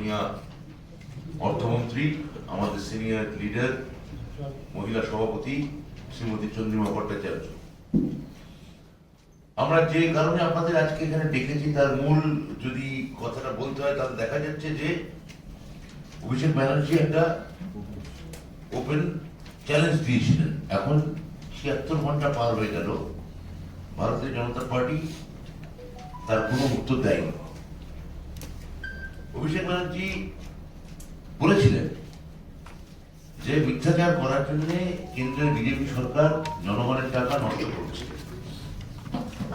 মাননীয় অর্থমন্ত্রী, আমাদের সিনিয়র লিডার মহিলা সভাপতি শ্রীমতী চন্দ্রিমা ভট্টাচার্য। আমরা যে কারণে আপনাদের আজকে এখানে ডেকেছি, তার মূল যদি কথাটা বলতে হয়, তাহলে দেখা যাচ্ছে যে অভিষেক ব্যানার্জি একটা ওপেন চ্যালেঞ্জ দিয়েছিলেন। এখন ছিয়াত্তর ঘণ্টা পার হয়ে গেল। ভারতীয় জনতা পার্টি তার কোনো উত্তর দেয়নি। অভিষেক ব্যানার্জি বলেছিলেন যে মিথ্যাচার করার জন্য কেন্দ্রের বিজেপি সরকার জনগণের টাকা নষ্ট করছে।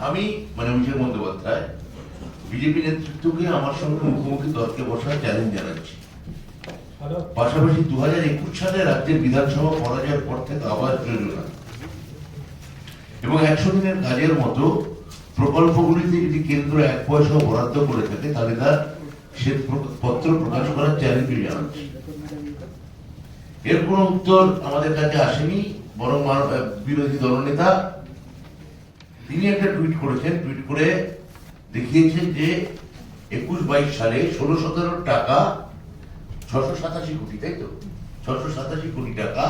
আমি মানে অভিষেক বন্দ্যোপাধ্যায় বিজেপি নেতৃত্বকে আমার সঙ্গে মুখোমুখি তর্কে বসার চ্যালেঞ্জ জানাচ্ছি। পাশাপাশি দু হাজার একুশ সালে রাজ্যের বিধানসভা পরাজয়ের পর থেকে আবার যোজনা এবং একশো দিনের কাজের মতো প্রকল্পগুলিতে যদি কেন্দ্র এক পয়সা বরাদ্দ করে থাকে তাহলে তার শ্বেত পত্র প্রকাশ করার চ্যালেঞ্জ জানাচ্ছি এর কোনো উত্তর আমাদের কাছে আসেনি, বরং বিরোধী দলনেতা তিনি একটা টুইট করেছেন, টুইট করে দেখিয়েছেন যে একুশ বাইশ সালে ষোলো সতেরো টাকা ছশো সাতাশি কোটি, তাই তো? ছশো সাতাশি কোটি টাকা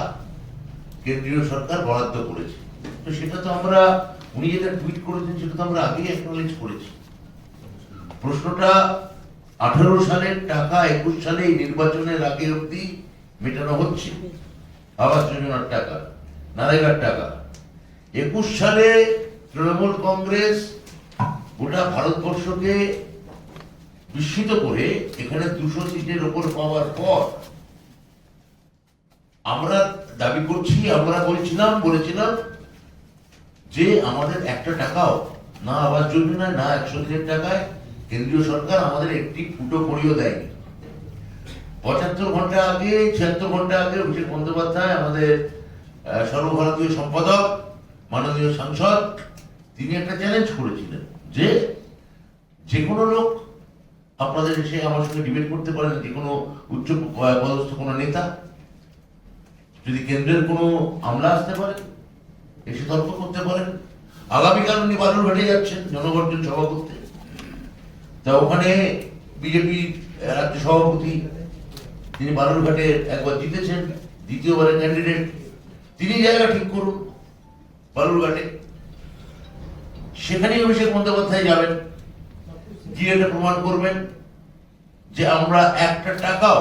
কেন্দ্রীয় সরকার বরাদ্দ করেছে। তো সেটা তো আমরা, উনি যেটা টুইট করেছেন সেটা তো আমরা আগেই অ্যাকনোলেজ করেছি। প্রশ্নটা আঠারো সালের টাকা একুশ সালে এই নির্বাচনের আগে অবধি মেটানো হচ্ছে। আবাস যোজনার টাকা নারেগার টাকা। একুশ সালে তৃণমূল কংগ্রেস গোটা ভারতবর্ষকে বিস্মিত করে এখানে দুশো সিটের ওপর পাওয়ার পর আমরা দাবি করছি, আমরা বলছিলাম, বলেছিলাম যে আমাদের একটা টাকাও না আবাস যোজনায়, না একশো দিনের টাকায় কেন্দ্রীয় সরকার আমাদের একটি ফুটো করিও দেয়নি। পঁচাত্তর ঘণ্টা আগে, ছিয়াত্তর ঘণ্টা আগে অভিষেক বন্দ্যোপাধ্যায় আমাদের সর্বভারতীয় সম্পাদক, মাননীয় সাংসদ, তিনি একটা চ্যালেঞ্জ করেছিলেন যে যে কোনো লোক আপনাদের এসে আমার সঙ্গে ডিবেট করতে পারেন, যে কোনো উচ্চ পদস্থ কোনো নেতা। যদি কেন্দ্রের কোনো আমলা আসতে পারে, এসে তর্ক করতে পারেন। আগামীকাল উনি বালুরঘাটে যাচ্ছেন জনগর্জন সভা করতে। তা ওখানে বিজেপি রাজ্য সভাপতি তিনি বালুরঘাটে একবার জিতেছেন, দ্বিতীয়বারের ক্যান্ডিডেট তিনি জায়গা ঠিক করুন, বালুরঘাটে। সেখানেই অভিষেক বন্দ্যোপাধ্যায় যাবেন, গিয়ে এটা প্রমাণ করবেন যে আমরা একটা টাকাও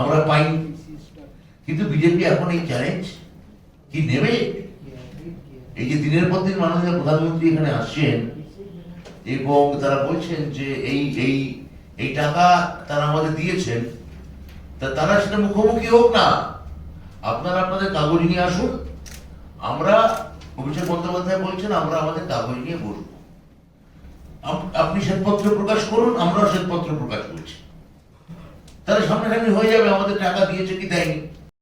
আমরা পাইনি। কিন্তু বিজেপি এখন এই চ্যালেঞ্জ কি নেবে? এই যে দিনের পর দিন মাননীয় প্রধানমন্ত্রী এখানে আসছেন এবং তারা বলছেন যে এই এই এই টাকা তারা আমাদের দিয়েছেন, তা তারা সেটা মুখোমুখি হোক না। আপনারা আপনাদের কাগজ নিয়ে আসুন। আমরা অভিষেক বন্দ্যোপাধ্যায় বলছেন, আমরা আমাদের কাগজ নিয়ে আপ- আপনি শ্বেতপত্র প্রকাশ করুন, আমরাও শ্বেতপত্র প্রকাশ করছি। তাহলে সামনাসামনি হয়ে যাবে, আমাদের টাকা দিয়েছে কি দেয়নি?